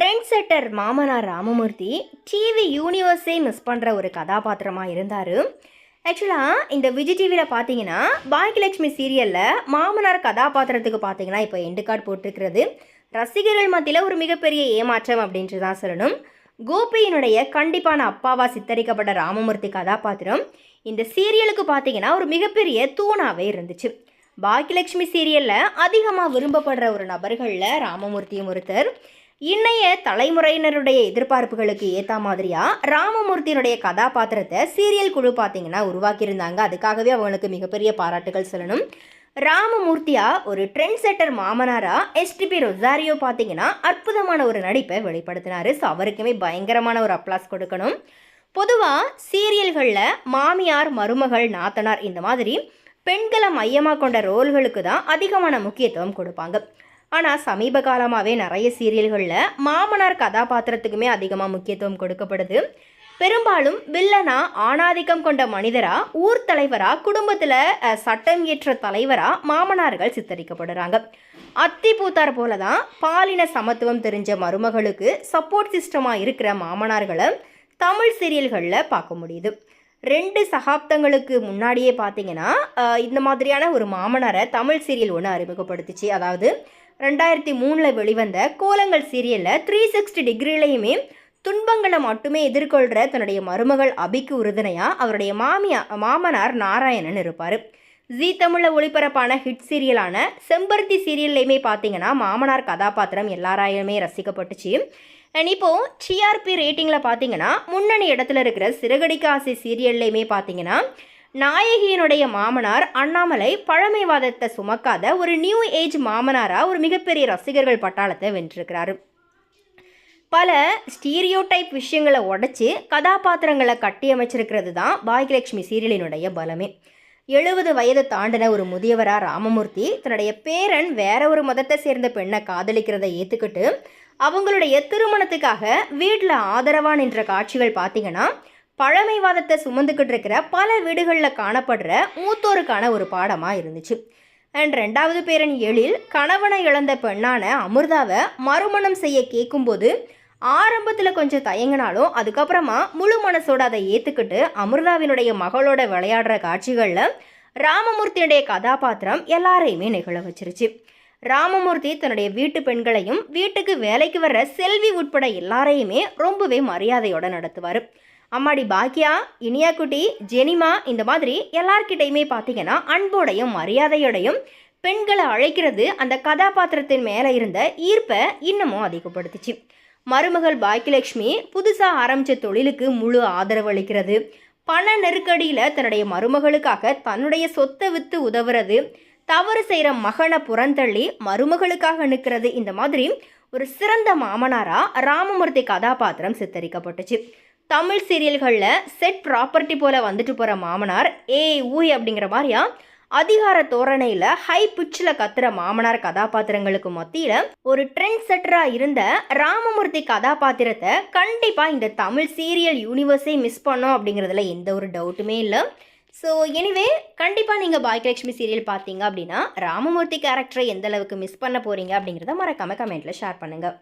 Trend செட்டர் மாமனார் Ramamurthy TV யூனிவர்ஸே miss பண்ணுற ஒரு கதாபாத்திரமாக இருந்தார். ஆக்சுவலாக இந்த விஜய் டிவியில் பார்த்தீங்கன்னா பாக்கியலட்சுமி சீரியலில் மாமனார் கதாபாத்திரத்துக்கு பார்த்தீங்கன்னா இப்போ எண்டு கார்டு போட்டிருக்கிறது. ரசிகர்கள் மத்தியில் ஒரு மிகப்பெரிய ஏமாற்றம் அப்படின்ட்டு தான் சொல்லணும். கோபியினுடைய கண்டிப்பான அப்பாவா சித்தரிக்கப்பட்ட ராமமூர்த்தி கதாபாத்திரம் இந்த சீரியலுக்கு பார்த்தீங்கன்னா ஒரு மிகப்பெரிய தூணாகவே இருந்துச்சு. பாக்கியலட்சுமி சீரியலில் அதிகமாக விரும்பப்படுற ஒரு நபர்களில் ராமமூர்த்தியும் ஒருத்தர். இன்னைய தலைமுறையினருடைய எதிர்பார்ப்புகளுக்கு ஏற்ற மாதிரியா? ராமமூர்த்தியினுடைய கதாபாத்திரத்தை சீரியல் குழு பார்த்தீங்கன்னா உருவாக்கியிருந்தாங்க. அதுக்காகவே அவங்களுக்கு மிகப்பெரிய பாராட்டுகள் சொல்லணும். ராமமூர்த்தியா ஒரு ட்ரெண்ட் செட்டர் மாமனாரா எஸ்டிபி ரொசாரியோ பார்த்தீங்கன்னா அற்புதமான ஒரு நடிப்பை வெளிப்படுத்தினாரு. ஸோ அவருக்குமே பயங்கரமான ஒரு அப்ளாஸ் கொடுக்கணும். பொதுவாக சீரியல்களில் மாமியார் மருமகள் நாத்தனார் இந்த மாதிரி பெண்களை மையமாக கொண்ட ரோல்களுக்கு தான் அதிகமான முக்கியத்துவம் கொடுப்பாங்க. ஆனால் சமீப காலமாகவே நிறைய சீரியல்களில் மாமனார் கதாபாத்திரத்துக்குமே அதிகமாக முக்கியத்துவம் கொடுக்கப்படுது. பெரும்பாலும் வில்லனா ஆணாதிக்கம் கொண்ட மனிதரா ஊர் தலைவரா குடும்பத்தில் சட்டம் இயற்ற தலைவரா மாமனார்கள் சித்தரிக்கப்படுறாங்க. அத்தி பூத்தார் போல தான் பாலின சமத்துவம் தெரிஞ்ச மருமகளுக்கு சப்போர்ட் சிஸ்டமாக இருக்கிற மாமனார்களை தமிழ் சீரியல்களில் பார்க்க முடியுது. ரெண்டு சகாப்தங்களுக்கு முன்னாடியே பார்த்தீங்கன்னா இந்த மாதிரியான ஒரு மாமனாரை தமிழ் சீரியல் ஒன்று அறிமுகப்படுத்துச்சு. அதாவது ரெண்டாயிரத்தி மூணில் வெளிவந்த கோலங்கள் சீரியலில் த்ரீ சிக்ஸ்டி டிகிரிலையுமே துன்பங்களை மட்டுமே எதிர்கொள்கிற தன்னுடைய மருமகள் அபிக்கு உறுதுணையாக அவருடைய மாமியா மாமனார் நாராயணன் இருப்பார். ஜீ தமிழில் ஒளிபரப்பான ஹிட் சீரியலான செம்பருத்தி சீரியல்லையுமே பார்த்தீங்கன்னா மாமனார் கதாபாத்திரம் எல்லாராயுமே ரசிக்கப்பட்டுச்சு. அண்ட் இப்போது டிஆர்பி ரேட்டிங்கில் பார்த்தீங்கன்னா முன்னணி இடத்துல இருக்கிற சிறகடிக்க ஆசை சீரியல்லையுமே பார்த்தீங்கன்னா நாயகியினுடைய மாமனார் அண்ணாமலை பழமைவாதத்தை சுமக்காத ஒரு நியூ ஏஜ் மாமனாராக ஒரு மிகப்பெரிய ரசிகர்கள் பட்டாளத்தை வென்றிருக்கிறாரு. பல ஸ்டீரியோ டைப் விஷயங்களை உடைச்சி கதாபாத்திரங்களை கட்டியமைச்சிருக்கிறது தான் பாக்யலட்சுமி சீரியலினுடைய பலமே. எழுபது வயது தாண்டின ஒரு முதியவராக ராமமூர்த்தி தன்னுடைய பேரன் வேற ஒரு மதத்தை சேர்ந்த பெண்ணை காதலிக்கிறதை ஏற்றுக்கிட்டு அவங்களுடைய திருமணத்துக்காக வீட்டில் ஆதரவாக நின்ற காட்சிகள் பார்த்தீங்கன்னா பழமைவாதத்தை சுமந்துக்கிட்டு இருக்கிற பல வீடுகளில் காணப்படுற மூத்தோருக்கான ஒரு பாடமாக இருந்துச்சு. அண்ட் ரெண்டாவது பேரன் எழில் கணவனை இழந்த பெண்ணான அமிர்தாவை மறுமணம் செய்ய கேட்கும்போது ஆரம்பத்தில் கொஞ்சம் தயங்கினாலும் அதுக்கப்புறமா முழு மனசோட அதை ஏற்றுக்கிட்டு அமிர்தாவினுடைய மகளோட விளையாடுற காட்சிகளில் ராமமூர்த்தியுடைய கதாபாத்திரம் எல்லாரையுமே நிகழ வச்சிருச்சு. ராமமூர்த்தி தன்னுடைய வீட்டு பெண்களையும் வீட்டுக்கு வேலைக்கு வர்ற செல்வி உட்பட எல்லாரையுமே ரொம்பவே மரியாதையோடு நடத்துவார். அம்மாடி பாக்கியா இனியா குட்டி ஜெனிமா இந்த மாதிரி எல்லார்கிட்டையுமே பார்த்தீங்கன்னா அன்போடையும் மரியாதையோடையும் பெண்களை அழைக்கிறது அந்த கதாபாத்திரத்தின் மேலே இருந்த ஈர்ப்பை இன்னமும் அதிகப்படுத்துச்சு. மருமகள் பாக்கியலட்சுமி புதுசாக ஆரம்பித்த தொழிலுக்கு முழு ஆதரவு அளிக்கிறது. பண நெருக்கடியில் தன்னுடைய மருமகளுக்காக தன்னுடைய சொத்தை விற்று உதவுறது. தவறு செய்கிற மகனை புறந்தள்ளி மருமகளுக்காக நிற்கிறது. இந்த மாதிரி ஒரு சிறந்த மாமனாராக ராமமூர்த்தி கதாபாத்திரம் சித்தரிக்கப்பட்டுச்சு. தமிழ் சீரியல்களில் செட் ப்ராப்பர்ட்டி போல் வந்துட்டு போகிற மாமனார் ஏ ஊய் அப்படிங்கிற மாதிரியா அதிகார தோரணையில் ஹை பிச்சில் கத்துற மாமனார் கதாபாத்திரங்களுக்கு மத்தியில் ஒரு ட்ரெண்ட் செட்டராக இருந்த ராமமூர்த்தி கதாபாத்திரத்தை கண்டிப்பாக இந்த தமிழ் சீரியல் யூனிவர்ஸே மிஸ் பண்ணோம் அப்படிங்கிறதுல எந்த ஒரு டவுட்டுமே இல்லை. ஸோ எனிவே கண்டிப்பாக நீங்கள் பாக்கியலட்சுமி சீரியல் பார்த்தீங்க அப்படின்னா ராமமூர்த்தி கேரக்டரை எந்த அளவுக்கு மிஸ் பண்ண போகிறீங்க அப்படிங்கிறத மறக்காமல் கமெண்ட்டில் ஷேர் பண்ணுங்கள்